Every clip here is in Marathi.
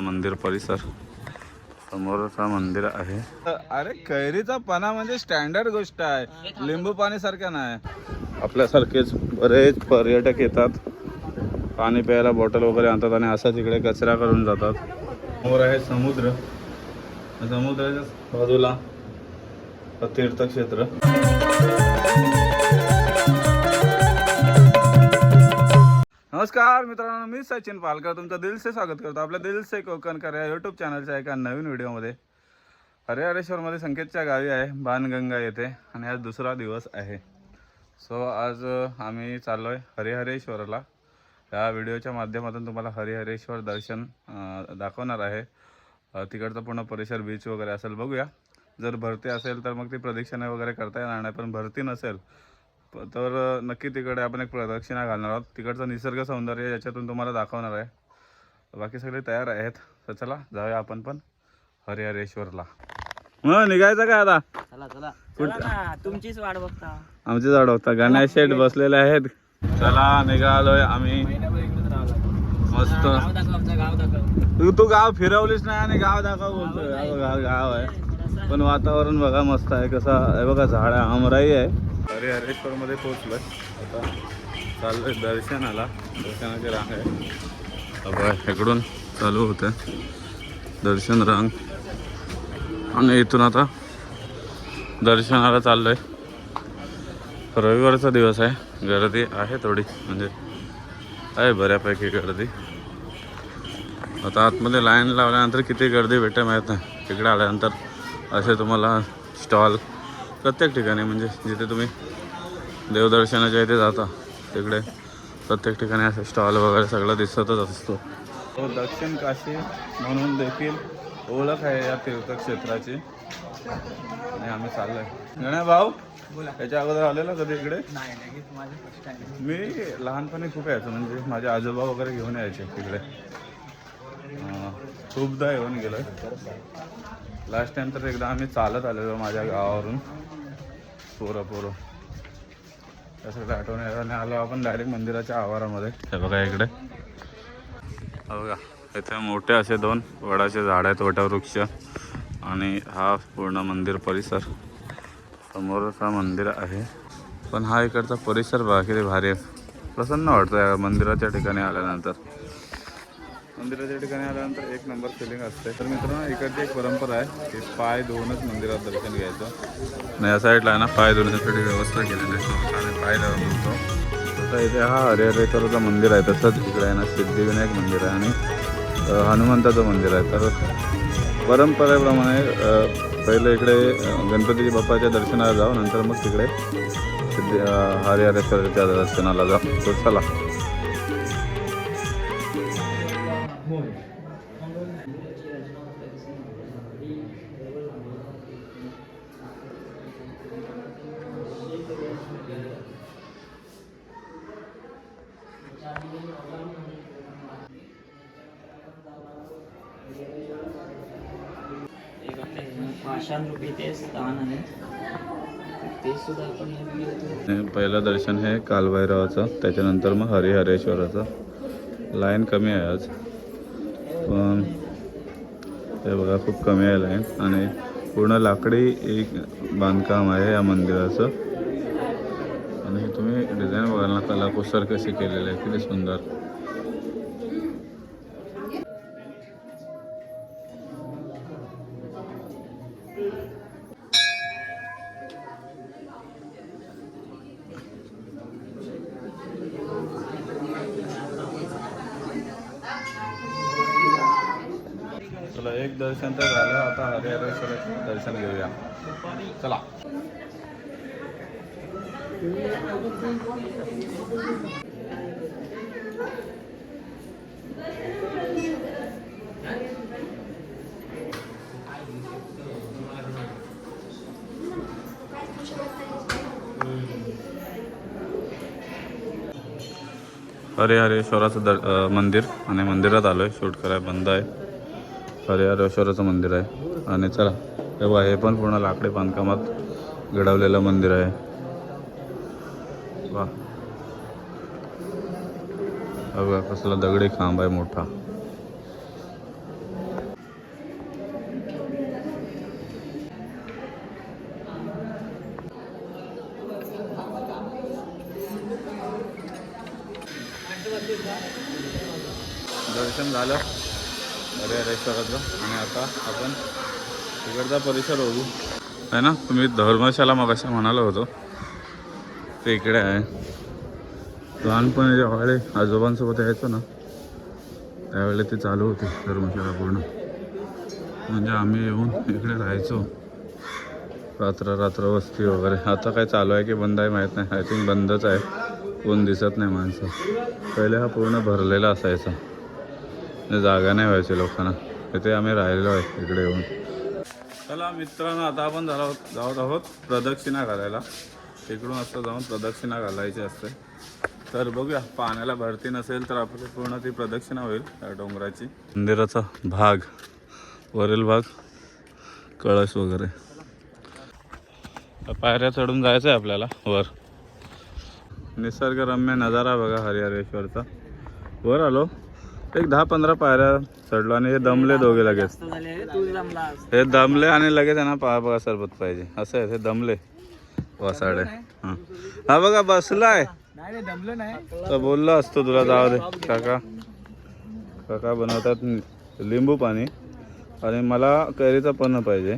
मंदिर परिसर. समोरच हा मंदिर आहे. अरे कैरीचा पाना म्हणजे स्टँडर्ड गोष्ट आहे. लिंबू पाणी सारखं नाही. आपल्यासारखेच बरेच पर्यटक येतात. पाणी प्यायला बॉटल वगैरे आणतात आणि असाच इकडे कचरा करून जातात. समोर आहे समुद्र. समुद्राच्या बाजूला तीर्थक्षेत्र. नमस्कार मित्रांनो मी सचिन पालकर. तुमचं दिलसे स्वागत करतो. आपल्या दिलसे कोकणकर या यूट्यूब चॅनलच्या एका नवीन व्हिडिओमध्ये हरिहरेश्वरमध्ये संकेतच्या गावी आहे बाणगंगा येथे आणि आज दुसरा दिवस आहे. सो आज आम्ही चाललो आहे हरिहरेश्वरला. या व्हिडिओच्या माध्यमातून तुम्हाला हरिहरेश्वर दर्शन दाखवणार आहे. तिकडचं तिकडचा पूर्ण परिसर बीच वगैरे असेल बघूया. जर भरती असेल तर मग ती प्रदक्षिणा वगैरे करता येणार नाही पण भरती नसेल तर नक्की तिकडे आपण एक प्रदक्षिणा घालणार आहोत. तिकडचं निसर्ग सौंदर्य याच्यातून तुम्हाला दाखवणार आहे. बाकी सगळे तयार आहेत. तर चला जाऊया आपण पण हरिहरेश्वरला. मग निघायचं काय आता? चला चला. चला ना तुमचीच वाट बघता. आमचे झाड होता गणेश शेठ बसलेले आहेत. चला निघालोय आम्ही. मस्त. गाव दाखव आमचं गाव दाखव. तू तू गाव फिरवलीच नाही आणि गाव दाखव बोलतोय. हा बघा, गाव आहे. पण वातावरण बघा मस्त आहे कसं आहे. बघा झाड आमराई आहे. अरे हरेश्वर मध्ये पोहोचलोय. आता चाललोय दर्शनाला. दर्शनाची रांग आहे. इकडून चालू होतं दर्शन रांग. आणि इथून आता दर्शनाला चाललोय. रविवारचा दिवस आहे. गर्दी आहे थोडी. म्हणजे आहे बऱ्यापैकी गर्दी. आता आतमध्ये लाईन लावल्यानंतर किती गर्दी भेटेल माहीत नाही. तिकडे आल्यानंतर असे तुम्हाला स्टॉल प्रत्येक ठिकाणी म्हणजे जिथे तुम्ही देवदर्शनाच्या इथे जाता तिकडे प्रत्येक ठिकाणी असे स्टॉल वगैरे सगळं दिसतच असतो. हो दक्षिण काशी म्हणून देखील ओळख आहे या तीर्थक्षेत्राची. आणि आम्ही चाललोय. गण्या भाऊ त्याच्या अगोदर आलेला कधी इकडे? नाही नाही माझं फर्स्ट टाइम मी लहानपणी खूप यायचो म्हणजे माझे आजोबा वगैरे घेऊन यायचे तिकडे. खूपदा येऊन गेलोय. लास्ट टाइम तर एकदा आम्ही चालत आलेलो माझ्या गावावरून. पोरं पोरं. त्यासाठी आठवण आणि आलो आपण डायरेक्ट मंदिराच्या आवारामध्ये. हे बघा इकडे. बघा इथे मोठे असे दोन वडाचे झाड आहेत वटवृक्ष आणि हा पूर्ण मंदिर परिसर. समोरचा मंदिर आहे. पण हा इकडचा परिसर बघा किती भारी आहे. प्रसन्न वाटतं या मंदिराच्या ठिकाणी आल्यानंतर. मंदिराच्या ठिकाणी आल्यानंतर एक नंबर फिलिंग असते. तर मित्रांनो इकडची एक परंपरा आहे की पाय धुवूनच मंदिरात दर्शन घ्यायचं. आणि या साईडला आहे ना पाय धुण्यासाठी व्यवस्था केलेली आहे. आणि पाय लावून धुतो. आता इथे हा हरिहरेश्वराचं मंदिर आहे. तसंच इकडे आहे ना सिद्धिविनायक मंदिर आहे आणि हनुमंताचं मंदिर आहे. तर परंपरेप्रमाणे पहिले इकडे अ, गणपती बाप्पाच्या दर्शनाला जाऊ. नंतर मग तिकडे सिद्धी अ, हरिहरेश्वराच्या दर्शनाला जाऊ. चला. पहिलं दर्शन हे कालभैरवाचं त्याच्यानंतर मग हरिहरेश्वराचं. लाईन कमी आहे आज. पण हे बघा खूप कमी आहे लाईन आणि पूर्ण लाकडी एक बांधकाम आहे या मंदिराचं. आणि तुम्ही डिझाईन बघाल ना कलाकुसर कशी केलेली आहे किती सुंदर. चला एक दर्शन तर झालं. आता हरिहरेश्वराचं दर्शन घेऊया. चला. हरिहरेश्वराचं दर मंदिर. आणि मंदिरात आलो आहे शूट करायला बंद आहे. हरिहरेश्वराचं मंदिर आहे. आणि चला तेव्हा हे पण पूर्ण लाकडी बांधकामात घडवलेलं मंदिर आहे. वा. कसला दगडी खांब आहे मोठा. दर्शन झालं. हरिहरेश्वराचं आणि आता आपण तिकडचा परिसर बघू. आहे ना? तुम्ही धर्मशाला मग म्हणालो होतो. ते इकडे आहे. लहानपणी जेव्हा आजोबांसोबत यायचो ना त्यावेळेला ती चालू होती धर्मशाला पूर्ण. म्हणजे आम्ही येऊन इकडे राहायचो. रात्र रात्र वस्ती वगैरे. आता काय चालू आहे की बंद आहे माहीत नाही. आय थिंक बंदच आहे. कोण दिसत नाही माणसं. पहिले हा पूर्ण भरलेला असायचा. जागा नाही व्हायची लोकांना. तिथे आम्ही राहिलेलो आहे इकडे येऊन. चला मित्रांनो आता आपण झाला आहोत जात आहोत प्रदक्षिणा घालायला. तिकडून असं जाऊन प्रदक्षिणा घालायची असते. तर बघूया पाण्याला भरती नसेल तर आपली पूर्ण ती प्रदक्षिणा होईल त्या डोंगराची. मंदिराचा भाग वरील भाग कळस वगैरे. पायऱ्या चढून जायचं आहे आपल्याला वर. निसर्गरम्य नजारा बघा हरिहरेश्वरचा. वर आलो. एक दहा पंधरा पायऱ्या चढलो आणि हे दमले दोघे लगेच. हे दमले आणि लगेच त्यांना पा बघा सरबत पाहिजे. असं आहे हे दमले. वासाडे हां. हा बघा बसलाय. नाही नाही दमलो नाही. तर बोललो असतो तुला जाऊ दे. काका. काका बनवतात लिंबू पाणी. आणि मला कैरीचं पण पाहिजे.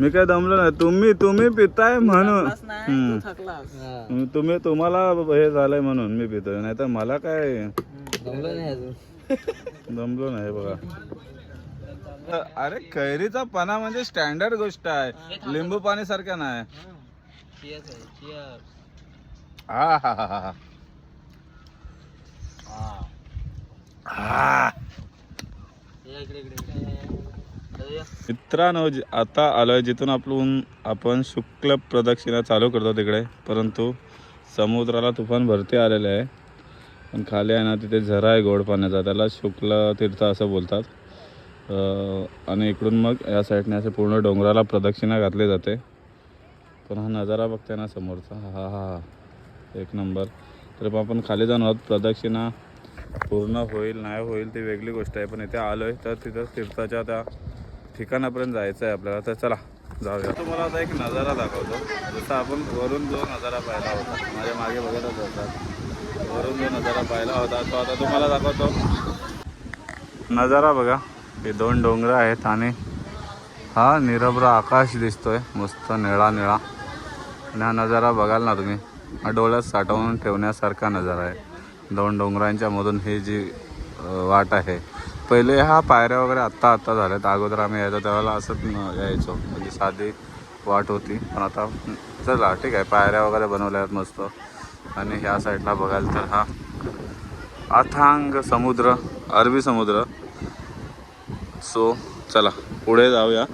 मी काय दमलो नाही. तुम्ही तुम्ही पिताय म्हणून. हम्म. तुम्ही तुम्हाला हे झालंय म्हणून मी पितोय. नाही तर मला काय दमलो नाही अजून. दमलो नाही बघा. अरे कैरीचा पाना म्हणजे स्टँडर्ड गोष्ट आहे. लिंबू पाणी सारखं नाही. हा. हा हा हा हा. मित्रांनो जि- आता आलोय जिथून आपण आपण शुक्ल प्रदक्षिणा चालू करतो तिकडे. परंतु समुद्राला तुफान भरती आलेले आहे. पण खाली आहे ना तिथे झरा आहे गोड पाण्याचा. त्याला शुक्ल तीर्थ असं बोलतात. आणि इकडून मग या साईडने असे पूर्ण डोंगराला प्रदक्षिणा घातली जाते. पण हा नजारा बघते ना समोरचा. हा हा हा एक नंबर. तर मग आपण खाली जाणार आहोत. प्रदक्षिणा पूर्ण होईल नाही होईल ती वेगळी गोष्ट आहे. पण इथे आलो आहे तर तिथं तीर्थाच्या त्या ठिकाणापर्यंत जायचं आहे आपल्याला तर चला जाऊया. तुम्हाला आता एक नजारा दाखवतो. जसं आपण वरून जो नजारा पाहिला होता माझ्या मागे बघतच होता. वरून जो नजारा पाहिला होता तो आता तुम्हाला दाखवतो. नजारा बघा हे दोन डोंगर आहेत आणि हा निरभ्र आकाश दिसतोय मस्त निळा निळा. आणि हा नजारा बघाल ना तुम्ही हा डोळ्यात साठवून ठेवण्यासारखा नजारा आहे. दोन डोंगरांच्या मधून ही जी वाट आहे पहिले हा पायऱ्या वगैरे आत्ता आत्ता झाल्यात. अगोदर आम्ही यायचो त्यावेळेला असंच न- यायचो. म्हणजे साधी वाट होती. पण आता चला ठीक आहे. पायऱ्या वगैरे बनवल्या आहेत मस्त. आणि ह्या साईडला बघाल तर हा अथांग समुद्र अरबी समुद्र. सो चला पुढे जाऊया.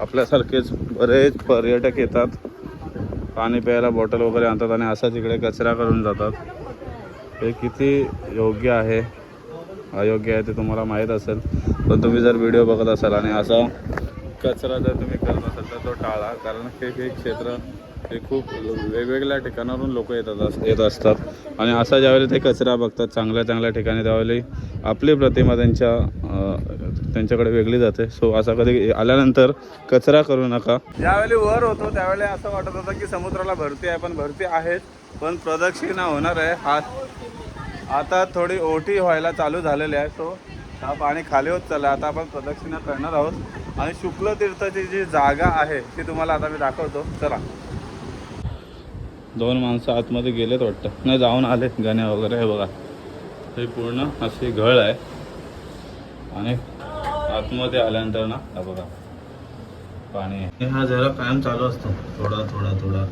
आपल्यासारखेच बरेच पर्यटक येतात. पाणी प्यायला बॉटल वगैरे आणतात आणि असाच इकडे कचरा करून जातात. हे किती योग्य आहे? अयोग्य आहे ते तुम्हाला माहीत असेल पण तुम्ही जर व्हिडिओ बघत असाल आणि असा कचरा जर तुम्ही करत असाल तर तो टाळा कारण हे हे क्षेत्र हे खूप वेगवेगळ्या ठिकाणावरून लोक येतात अस- येत असतात. आणि असा ज्यावेळी ते कचरा बघतात चांगल्या चांगल्या ठिकाणी त्यावेळी आपली प्रतिमा त्यांच्या त्यांच्याकडे वेगळी जाते. सो असा कधी आल्यानंतर कचरा करू नका. ज्यावेळी वर होतो त्यावेळी असं वाटत होतं की समुद्राला भरती आहे पण भरती आहेच. पण प्रदक्षिणा होणार आहे. हा आता थोडी ओटी व्हायला चालू झालेली आहे. सो हा पाणी खाली होत चाललं आता आपण प्रदक्षिणा करणार आहोत. आणि शुक्ल तीर्थाची जी जागा आहे ती तुम्हाला आता मी दाखवतो. चला. दोन माणसं आतमध्ये गेलेत वाटतं. नाही जाऊन आले. गण्या वगैरे हे बघा. हे पूर्ण अशी घळ आहे. आणि आतमध्ये आल्यानंतर ना हा बघा. पाणी. हा जरा कायम चालू असतो. थोडा थोडा थोडा.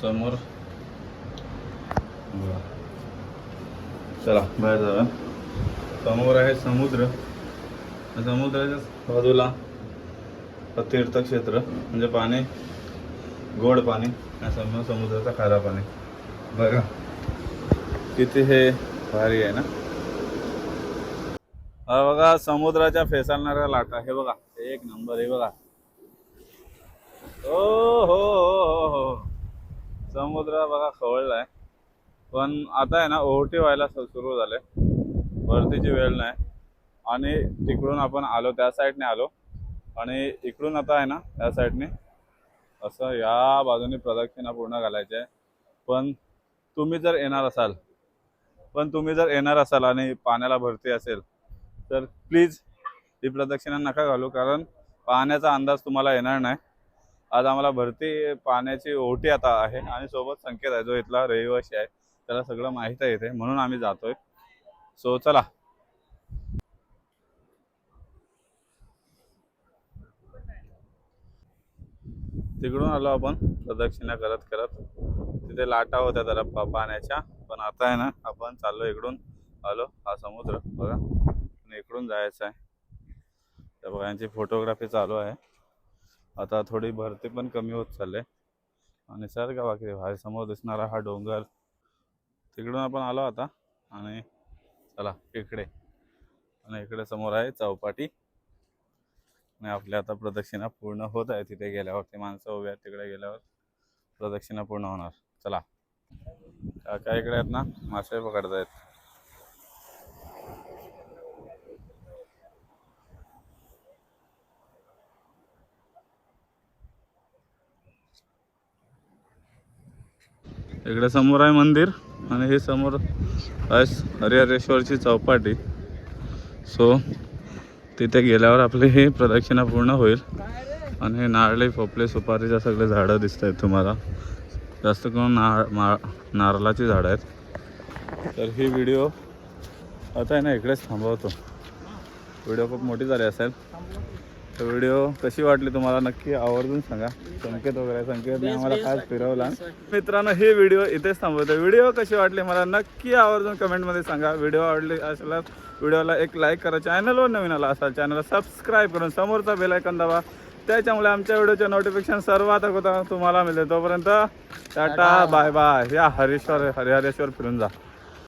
समोर. चला. बाहेर जाऊया. समोर आहे समुद्र. समुद्राच्या बाजूला तीर्थक्षेत्र म्हणजे पाणी गोड पाणी समोर समुद्राचा खारा पाणी. बघा. किती हे भारी आहे ना? हा बघा समुद्राच्या फेसाळणाऱ्या लाटा. हे बघा. एक नंबर हे बघा. हो हो हो हो हो. समुद्र बघा खवळलाय. पण आता आहे ना ओहोटी व्हायला सुरू झाले. भरतीची वेळ नाही. आणि तिकडून आपण आलो त्या साईडने आलो. आणि इकडून आता आहे ना त्या साईडने असं या बाजूने प्रदक्षिणा पूर्ण घालायची. आहे पण तुम्ही जर येणार असाल पण तुम्ही जर येणार असाल आणि पाण्याला भरती असेल तर प्लीज ही प्रदक्षिणा नका घालू. कारण पाण्याचा अंदाज तुम्हाला येणार नाही. आज आम्हाला भरती पाण्याची ओटी आता आहे आणि सोबत संकेत आहे जो इथला रहिवासी आहे. त्याला सगळं माहीत आहे इथे म्हणून आम्ही जातोय. सो चला. तिकडून आलो आपण प्रदक्षिणा करत करत. तिथे लाटा होत्या जरा पाण्याच्या पण आता आहे ना आपण चाललो इकडून. आलो हा समुद्र बघा. आणि इकडून जायचं आहे. त्या बघा यांची फोटोग्राफी चालू आहे. आता थोडी भरती पण कमी होत चालले आणि सर का बाकी बाहेर समोर दिसणारा हा डोंगर. तिकडून आपण आलो आता. आणि चला इकडे. आणि इकडे समोर आहे चौपाटी. आणि आपल्या आता प्रदक्षिणा पूर्ण होत आहे. तिथे गेल्यावर ते माणसं उभे आहेत. तिकडे गेल्यावर प्रदक्षिणा पूर्ण होणार. चला. काका इकडे आहेत ना? मासे पकडतायत. इकडे समोर आहे मंदिर आणि हे समोर आहे हरिहरेश्वरची चौपाटी. सो तिथे गेल्यावर आपली ही प्रदक्षिणा पूर्ण होईल. आणि हे नारळे पोपले सुपारीच्या सगळे झाडं दिसत आहेत तुम्हाला. जास्त करून नार मा नारळाची झाडं आहेत. तर ही व्हिडिओ आता आहे ना इकडेच थांबवतो. व्हिडिओ खूप मोठी झाली असेल. तर व्हिडिओ कशी वाटली तुम्हाला नक्की आवर्जून सांगा. संकेत वगैरे संकेतने आम्हाला खास फिरवला. मित्रांनो ही व्हिडिओ इथेच थांबवतो. व्हिडिओ कशी वाटली मला नक्की आवर्जून कमेंटमध्ये सांगा. व्हिडिओ आवडली असल्यास व्हिडिओला एक लाईक करा. चॅनलवर नवीन आला असाल चॅनलला सबस्क्राईब करून समोरचा बेल आयकॉन दाबा. त्याच्यामुळे आमच्या व्हिडिओचे नोटिफिकेशन सर्वात अगोदर तुम्हाला मिळेल. तोपर्यंत टाटा बाय बाय या हरेश्वर हरिहरेश्वर फिरून जा.